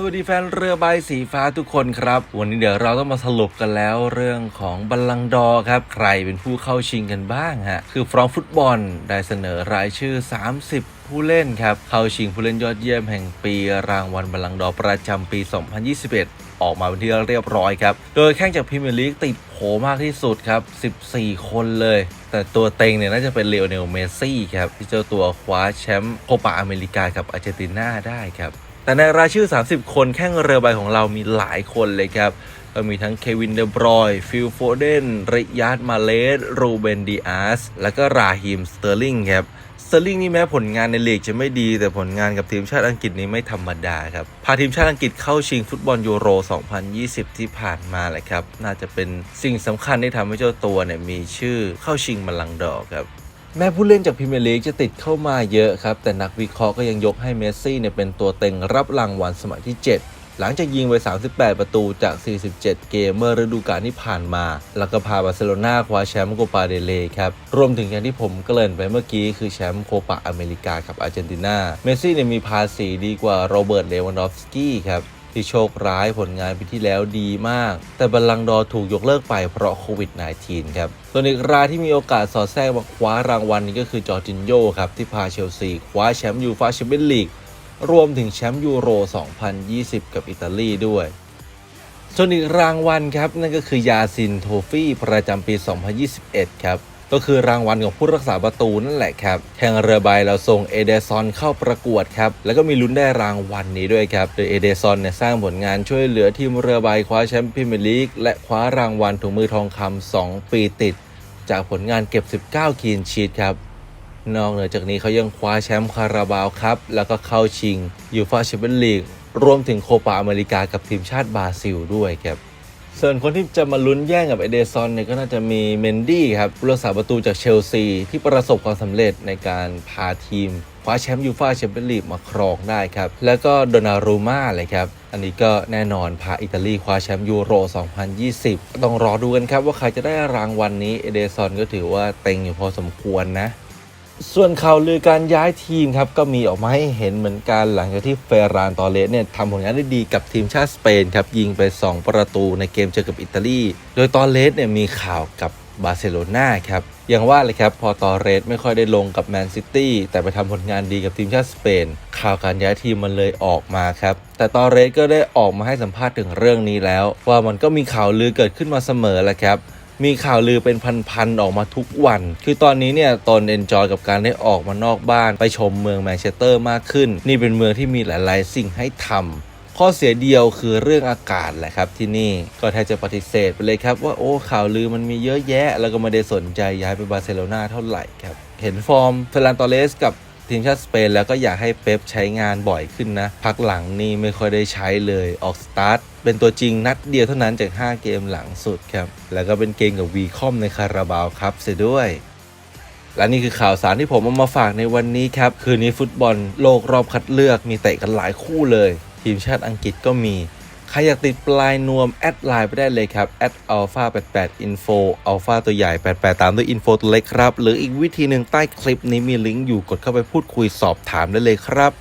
สวัสดีแฟนเรือใบสีฟ้าทุกคนครับ วันนี้เดี๋ยวเราต้องมาสรุปกันแล้วเรื่องของบัลลังดอครับ ใครเป็นผู้เข้าชิงกันบ้างฮะ คือฟรองฟุตบอลได้เสนอรายชื่อ 30ผู้เล่นครับ เข้าชิงผู้เล่นยอดเยี่ยมแห่งปีรางวัลบัลลังก์ดอประจำปี 2021 ออกมาเป็นที่เรียบร้อยครับ โดยแข่งจากพรีเมียร์ลีกติดโผมากที่สุดครับ 14 คนเลย แต่ตัวเต็งเนี่ยน่าจะเป็นเลโอเนลเมซี่ครับ ที่เจ้าตัวคว้าแชมป์โคปาอเมริกากับอาร์เจนตินาได้ครับ แต่ในรายชื่อ 30 คนแข่งเรือใบของเรามีหลายคนเลยครับก็มีทั้งเควินเดบรอยฟิลโฟเดนริยาดมาเลสรูเบนดีอาส แล้วก็ราฮิมสเตอร์ลิงครับ สเตอร์ลิงนี่แม้ผลงานในลีกจะไม่ดี แต่ผลงานกับทีมชาติอังกฤษนี้ไม่ธรรมดาครับ พาทีมชาติอังกฤษเข้าชิงฟุตบอลยูโร 2020 ที่ผ่านมาแหละครับ น่าจะเป็นสิ่งสำคัญที่ทำให้เจ้าตัวเนี่ยมีชื่อเข้าชิงบัลลังก์ดอร์ครับ แม้ผู้เล่นจากพรีเมียร์ลีกจะติดเข้ามาเยอะครับ แต่นักวิเคราะห์ก็ยังยกให้เมสซี่เนี่ยเป็นตัวเต็งรับรางวัลสมัยที่ 7 หลังจากยิงไป 38 ประตูจาก 47 เกมเมื่อฤดูกาลที่ผ่านมา แล้วก็พาบาร์เซโลนาคว้าแชมป์โคปาเดเลครับ รวมถึงอย่างที่ผมเกริ่นไปเมื่อกี้คือแชมป์โคปาอเมริกากับอาร์เจนตินา เมสซี่เนี่ยมีภาษีดีกว่าโรเบิร์ต เลวานดอฟสกี้ครับ ที่โชคร้ายผลงานปีที่แล้วดีมาก แต่บัลลังดอร์ถูกยกเลิกไปเพราะโควิด -19 ครับส่วนอีกรายที่มีโอกาสสอดแทรกมาคว้ารางวัลนี้ก็คือจอร์จินโยครับที่พาเชลซีคว้าแชมป์ยูฟ่าแชมเปี้ยนลีกรวมถึงแชมป์ยูโร 2020 กับอิตาลีด้วยส่วนอีกรางวัลครับนั่นก็คือยาซินโทฟี่ประจำปี 2021 ครับ ก็คือรางวัลของผู้รักษาประตูนั่นแหละครับแข่งเรือใบเราส่งเอเดซอนเข้าประกวดครับแล้วก็มีลุ้นได้รางวัลนี้ด้วยครับโดยเอเดซอนเนี่ยสร้างผลงานช่วยเหลือทีมเรือใบคว้าแชมป์พรีเมียร์ลีกและคว้ารางวัลถุงมือทองคำ2ปีติด จากผลงานเก็บ 19 คีนชีตครับนอกเหนือจากนี้เขายังคว้าแชมป์คาราบาวครับ แล้วก็เข้าชิงยูฟาแชมเปี้ยนลีกรวมถึงโคปาอเมริกากับทีมชาติบราซิลด้วยครับ ส่วนคนที่จะมาลุ้นแย่งกับเอเดซอนเนี่ยก็น่าจะมีเมนดี้ครับผู้รักษาประตูจากเชลซี ที่ประสบความสำเร็จในการพาทีมคว้าแชมป์ยูฟาแชมเปี้ยนลีกมาครองได้ครับ แล้วก็โดนารูมาเลยครับ อันนี้ก็แน่นอนพาอิตาลีคว้าแชมป์ยูโร 2020 ต้องรอดูกันครับว่าใครจะได้รางวัลนนี้เอเดซอนก็ถือว่าเต็งอยู่พอสมควรนะ ส่วนข่าวลือการย้ายทีมครับก็มีออกมาให้เห็นเหมือนกันหลังจากที่เฟรานตอเลสเนี่ยทำผลงานได้ดีกับทีมชาติสเปนครับยิงไป 2 ประตูในเกมเจอกับอิตาลี โดยตอเลสเนี่ยมีข่าวกับบาร์เซโลนาครับอย่างว่าเลยครับพอตอเรสไม่ค่อยได้ลงกับแมนซิตี้แต่ไปทำผลงานดีกับทีมชาติสเปน ข่าวการย้ายทีมมันเลยออกมาครับ แต่ตอเรสก็ได้ออกมาให้สัมภาษณ์ถึงเรื่องนี้แล้ว ว่ามันก็มีข่าวลือเกิดขึ้นมาเสมอแหละครับ มีข่าวลือเป็นพันๆออกมาทุกวัน คือตอนนี้เนี่ยตนเอนจอยกับการได้ออกมานอกบ้านไปชมเมืองแมนเชสเตอร์มากขึ้น นี่เป็นเมืองที่มีหลายๆ สิ่งให้ทำข้อเสียเดียวคือเรื่องอากาศแหละครับที่นี่ก็แทบจะปฏิเสธไปเลยครับว่าโอ้ข่าวลือมันมีเยอะแยะ แล้วก็ไม่ได้สนใจย้ายไปบาร์เซโลนาเท่าไหร่ครับ เห็นฟอร์มเฟรนตอเลสกับทีมชาติสเปนแล้วก็อยากให้เป๊ปใช้งานบ่อยขึ้นนะ พักหลังนี่ไม่ค่อยได้ใช้เลยออกสตาร์ท เป็นตัวจริงนัดเดียวเท่านั้นจาก 5 เกมหลังสุดครับ แล้วก็เป็นเกมกับวีคอมในคาราบาวครับเสียด้วย และนี่คือข่าวสารที่ผมเอามาฝากในวันนี้ครับ คืนนี้ฟุตบอลโลกรอบคัดเลือกมีเตะกันหลายคู่เลย ทีมชาติอังกฤษก็มี ใครอยากติดปลายนวม แอดไลน์ไปได้เลยครับแอดอัลฟา88 info อัลฟาตัวใหญ่ 88 ตามด้วย info ตัวเล็กครับ หรืออีกวิธีหนึ่งใต้คลิปนี้มีลิงก์อยู่กดเข้าไปพูดคุยสอบถามได้เลยครับ